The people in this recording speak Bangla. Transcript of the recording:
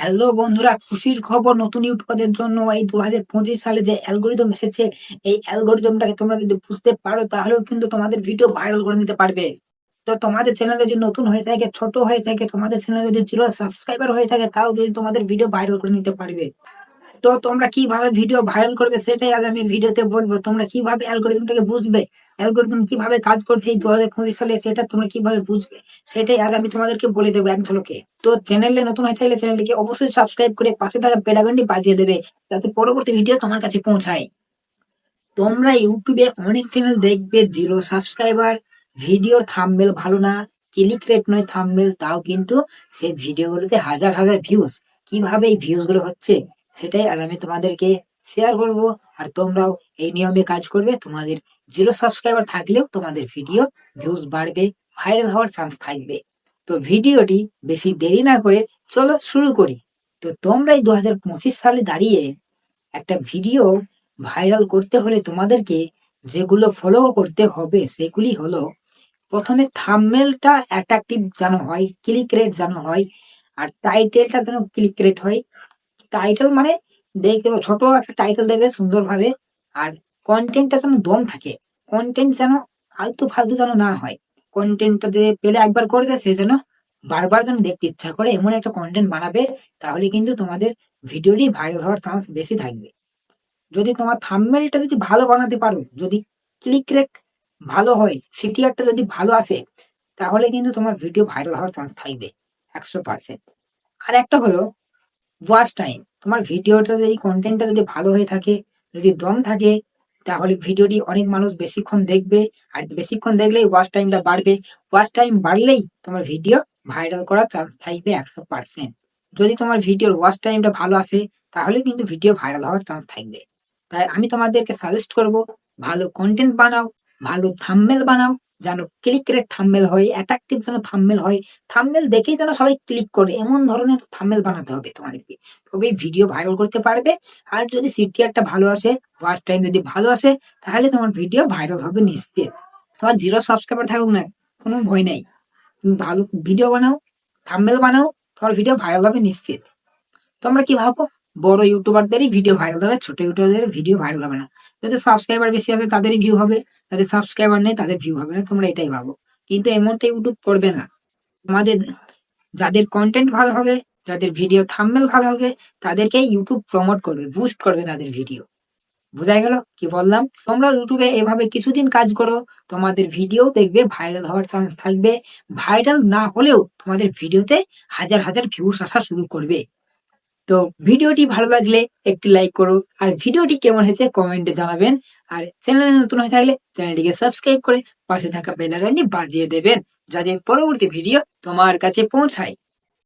হ্যালো বন্ধুরা, খুশির খবর নতুন ইউটিউবারদের জন্য এই দু হাজার পঁচিশ সালে যে অ্যালগোরিদম এসেছে, এই অ্যালগোরিদমটাকে তোমরা যদি বুঝতে পারো, তাহলেও কিন্তু তোমাদের ভিডিও ভাইরাল করে নিতে পারবে। তো তোমাদের চ্যানেল যদি নতুন হয়ে থাকে, ছোট হয়ে থাকে, তোমাদের চ্যানেল যদি জিরো সাবস্ক্রাইবার হয়ে থাকে, তাও কিন্তু তোমাদের ভিডিও ভাইরাল করে নিতে পারবে। তো তোমরা কীভাবে ভিডিও ভাইরাল করবে সেটাই আজ আমি ভিডিওতে বলব। তোমরা কীভাবে অ্যালগোরিদমটাকে বুঝবে? অ্যালগোরিদম কীভাবে কাজ করছে এই দু হাজার পঁচিশ সালে, সেটা তোমরা কীভাবে বুঝবে? সেটাই আজ আমি তোমাদেরকে বলে দেবো এক ঝলকে। তো চ্যানেলে নতুন হয়ে থাকলে চ্যানেলটিকে অবশ্যই সাবস্ক্রাইব করে পাশে থাকা বেলাঘন্টি বাজিয়ে দেবে, যাতে পরবর্তী ভিডিও তোমার কাছে পৌঁছায়। তোমরা ইউটিউবে অনেক চ্যানেল দেখবে জিরো সাবস্ক্রাইবার ভিডিওর থাম্বনেল ভালো না ক্লিক রেট নয় থাম্বনেল তাও কিন্তু সেই ভিডিওগুলোতে হাজার হাজার ভিউজ কীভাবে এই ভিউজগুলো হচ্ছে? সেটাই আজ আমি তোমাদেরকে শেয়ার করব। আর তোমরাও এই নিয়মে কাজ করবে। তোমাদের জিরো সাবস্ক্রাইবার থাকলেও তোমাদের ভিডিও ভিউজ বাড়বে ভাইরাল হওয়ার চান্স থাকবে। তো ভিডিওটি বেশি দেরি না করে চলো শুরু করি। তো তোমরা এই দু হাজার পঁচিশ সালে দাঁড়িয়ে একটা ভিডিও ভাইরাল করতে হলে তোমাদেরকে যেগুলো ফলো করতে হবে সেগুলি হলো, প্রথমে থামমেলটা অ্যাট্রাকটিভ যেন হয় ক্লিক রেট যেন হয়, আর টাইটেলটা যেন ক্লিক রেট হয়। টাইটেল মানে দেখতে ছোট একটা টাইটেল দেবে সুন্দরভাবে, আর কন্টেন্টটা যেন দম থাকে। কন্টেন্ট যেন ফালতু ফালতু যেন না হয়। কন্টেন্টটা যে পেলে একবার করবে, সে যেন বারবার যেন দেখতে ইচ্ছা করে, এমন একটা কন্টেন্ট বানাবে, তাহলে কিন্তু তোমাদের ভিডিওটি ভাইরাল হওয়ার চান্স বেশি থাকবে। যদি তোমার থাম্বনেলটা যদি ভালো বানাতে পারো, যদি ক্লিক রেট ভালো হয় সিটিআরটা যদি ভালো আসে, তাহলে কিন্তু তোমার ভিডিও ভাইরাল হওয়ার চান্স থাকবে, একশো পার্সেন্ট আর একটা হলো ওয়াচ টাইম তোমার ভিডিওটা যদি কন্টেন্টটা যদি ভালো হয়ে থাকে, যদি দম থাকে, তাহলে ভিডিওটি অনেক মানুষ বেশিক্ষণ দেখবে। আর বেশিক্ষণ দেখলেই ওয়াচ টাইমটা বাড়বে। ওয়াচ টাইম বাড়লেই তোমার ভিডিও ভাইরাল করার চান্স থাকবে একশো পার্সেন্ট যদি তোমার ভিডিওর ওয়াচ টাইমটা ভালো আসে, তাহলে কিন্তু ভিডিও ভাইরাল হওয়ার চান্স থাকবে। তাই আমি তোমাদেরকে সাজেস্ট করব, ভালো কন্টেন্ট বানাও, ভালো থাম্বনেল বানাও যেন ক্লিক রেট থাম্বনেল হয় অ্যাট্রাকটিভ যেন থাম্বনেল হয় থাম্বনেল দেখেই যেন সবাই ক্লিক করে। এমন ধরনের থাম্বনেল বানাতে হবে তোমাদেরকে। তবেই ভিডিও ভাইরাল করতে পারবে। আর যদি সিটিআরটা ভালো আসে ওয়াচ টাইম যদি ভালো আসে, তাহলে তোমার ভিডিও ভাইরাল হবে নিশ্চিত। তোমার জিরো সাবস্ক্রাইবার থাকুক না, কোনো ভয় নেই। তুমি ভালো ভিডিও বানাও থাম্বনেল বানাও, তোমার ভিডিও ভাইরাল হবে নিশ্চিত। তোমরা কি ভাবো? বড় ইউটিউবারদেরই ভিডিও ভাইরাল হবে, ছোট ইউটিউবারদের ভিডিও ভাইরাল হবে না। যাদের সাবস্ক্রাইবার বেশি হবে তাদেরই ভিউ হবে। যাদের সাবস্ক্রাইবার নেই, তাদের ভিউ হবে না। তোমরা এটাই ভাবো। কিন্তু এমনটা ইউটিউব করবে না। তোমাদের যাদের কন্টেন্ট ভালো হবে, যাদের ভিডিও থাম্বনেল ভালো হবে, তাদেরকে ইউটিউব প্রমোট করবে বুস্ট করবে তাদের ভিডিও বোঝা গেল? কি বললাম? তোমরা ইউটিউবে এভাবে কিছুদিন কাজ করো, তোমাদের ভিডিও দেখবে ভাইরাল হওয়ার চান্স থাকবে। ভাইরাল না হলেও তোমাদের ভিডিওতে হাজার হাজার ভিউস আসা শুরু করবে। তো ভিডিওটি ভালো লাগলে একটি লাইক করো আর ভিডিওটি কেমন হয়েছে কমেন্টে জানাবেন, আর চ্যানেলে নতুন হয়ে থাকলে চ্যানেলটিকে সাবস্ক্রাইব করে পাশে থাকা বেল আইকনটি বাজিয়ে দেবেন, যাতে পরবর্তী ভিডিও তোমার কাছে পৌঁছায়।